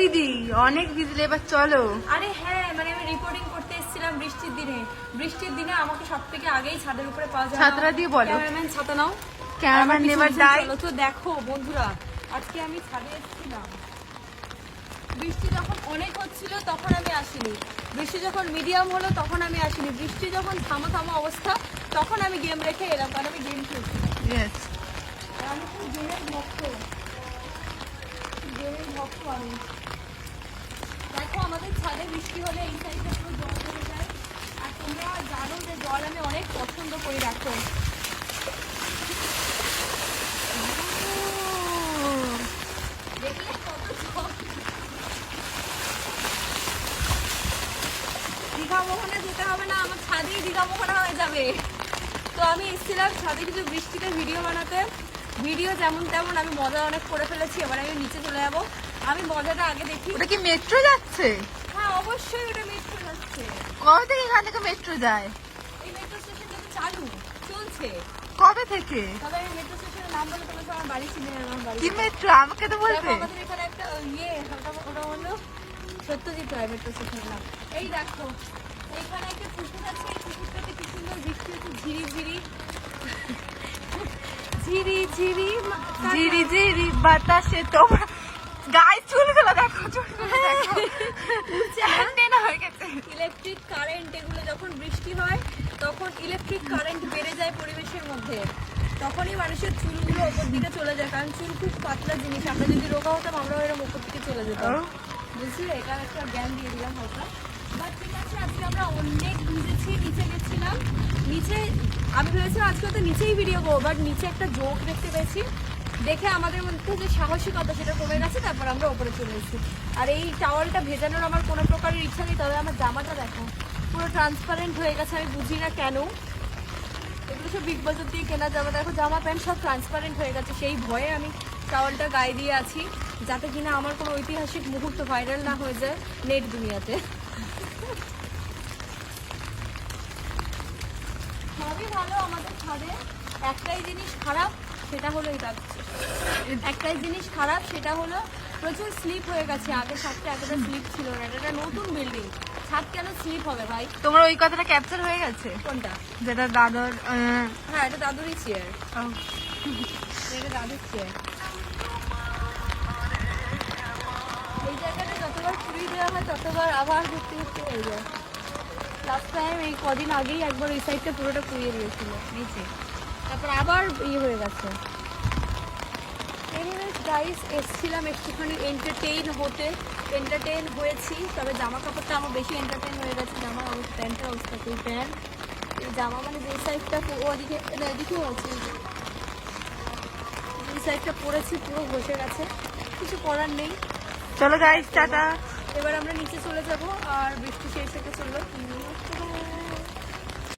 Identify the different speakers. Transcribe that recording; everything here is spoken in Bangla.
Speaker 1: দিদি অনেক ভিজলে এবার চলো।
Speaker 2: আরে হ্যাঁ মানে আমি রিপোর্টিং করতে এসেছিলাম বৃষ্টির দিনে। বৃষ্টির দিনে আমাকে সব থেকে আগেই ছাদের উপরে পাওয়া যায়।
Speaker 1: ছাতাটা দিয়ে বলো।
Speaker 2: ক্যামেরাম্যান ছাতা নাও। পিছন
Speaker 1: die.
Speaker 2: চলো। তো দেখো বন্ধুরা আজকে আমি ছাদে এসেছিলাম। বৃষ্টি যখন অনেক হচ্ছিল তখন আমি আসিনি। বৃষ্টি যখন মিডিয়াম হলো তখন আমি আসিনি। বৃষ্টি যখন থামো থামো অবস্থা তখন আমি গেম রেখে এলাম কারণ আমি গেম খেলছি. আমি খুব গেমের ভক্ত। গেমের ভক্ত আমি। আমাদের ছাদে বৃষ্টি হলে এই সাইডটা পুরো জল চলে যায়। আর তোমরা জানো যে জল আমি অনেক পছন্দ করি রাখো। দেখলে দীঘা মোহনা যেতে হবে না, আমার ছাদেই দীঘা মোহনা হয়ে যাবে। তো আমি এসেছিলাম ছাদে কিছু বৃষ্টিতে ভিডিও বানাতে। ভিডিও যেমন তেমন আমি মজা অনেক করে ফেলেছি, এবার আমি নিচে চলে যাব। আমি মজাটা আগে দেখি।
Speaker 1: ওটা কি মেট্রো যাচ্ছে?
Speaker 2: হ্যাঁ অবশ্যই ওটা মেট্রো যাচ্ছে।
Speaker 1: কবে থেকে এখান থেকে মেট্রো যায়?
Speaker 2: এই মেট্রো স্টেশনটা তো চালু চলছে।
Speaker 1: কবে থেকে?
Speaker 2: তবে আমি মেট্রো স্টেশনের নাম বলে তোমাকে আমার বাড়ি চিনে আমার বাড়ি
Speaker 1: কি মেট্রো আমাকে তো বলবে।
Speaker 2: আমাদের এখানে একটা ইয়ে ওটা হলো সত্যজিৎ রায় মেট্রো স্টেশনের নাম। এই দেখো এইখানে একটা পুকুর আছে এই পুকুরটাতে কি সুন্দর বৃষ্টি হচ্ছে ঝিরি ঝিরি। ঝিরি ঝিরি
Speaker 1: জিরি জিরি বাতাসে তোমার গায়ে চুলগুলো দেখো চুলগুলো দেখো। টেনে হয়ে গেছে।
Speaker 2: ইলেকট্রিক কারেন্ট এগুলো যখন বৃষ্টি হয় তখন ইলেকট্রিক কারেন্ট বেড়ে যায় পরিবেশের মধ্যে। তখনই মানুষের চুলগুলো ওপর দিকে চলে যায় কারণ চুল খুব পাতলা জিনিস। আমরা যদি রোগা হতাম আমরাও এরকম ওপর দিকে চলে যেতাম। বুঝলি? এটা একটা জ্ঞান দিয়ে দিলাম হালকা বাট ঠিক আছে আজকে আমরা অনেক ভিজেছি নিচে গেছিলাম। নিচে আমি ভেবেছিলাম আজকে তো নিচেই ভিডিও করব বাট নিচে একটা জোক দেখতে পেয়েছি। দেখে আমাদের মধ্যে যে সাহসিকতা সেটা কমে গেছে, তারপর আমরা ওপরে চলে এসেছি। আর এই টাওয়ালটা ভেজানোর আমার কোনো প্রকারের ইচ্ছা নেই, তবে আমার জামাটা দেখো, পুরো ট্রান্সপারেন্ট হয়ে গেছে, আমি বুঝি না কেন। এগুলো সব বিগ বাজার দিয়ে কেনা জামা। দেখো, জামা প্যান্ট সব ট্রান্সপারেন্ট হয়ে গেছে, সেই ভয়ে আমি টাওয়ালটা গায়ে দিয়ে আছি, যাতে কিনা আমার কোনো ঐতিহাসিক মুহূর্ত ভাইরাল না হয়ে যায় নেট দুনিয়াতে। সবই ভালো আমাদের ছাদে একটাই জিনিস খারাপ সেটা হলো এটা। একটাই জিনিস খারাপ সেটা হলো প্রচুর স্লিপ হয়ে গেছে। আগে ছাদটা এতটা স্লিপ ছিল না এটা একটা নতুন বিল্ডিং ছাদ কেন স্লিপ হবে ভাই?
Speaker 1: তোমার ওই কথাটা ক্যাপচার হয়ে গেছে?
Speaker 2: কোনটা?
Speaker 1: যেটা দাদর
Speaker 2: হ্যাঁ এটা দাদুরই চেয়ার এটা দাদুর চেয়ার এই জায়গাটা যতবার পুরি দেওয়া হয় ততবার আবার ঘুরতে ঘুরতে হয়ে যায়। লাস্ট টাইম এই কদিন আগেই একবার এই সাইডটা পুরোটা পুড়িয়ে দিয়েছিল। নিচে তারপর আবার ইয়ে হয়ে গেছে। এনিওয়েজ গাইস এসছিলাম একটুখানি এন্টারটেইন হতে। এন্টারটেইন হয়েছি তবে জামা কাপড়টা আমার বেশি এন্টারটেইন হয়ে গেছে। জামা প্যান্টের অবস্থা কি প্যান্ট। এই জামা মানে যে সাইডটা ওদিকে না এদিকেও আছে। যে। এই সাইডটা পরেছি পুরো বসে গেছে। কিছু করার নেই।
Speaker 1: চলো গাইস টাটা।
Speaker 2: এবার আমরা নিচে চলে যাব আর বৃষ্টি শেষ হতে চলল।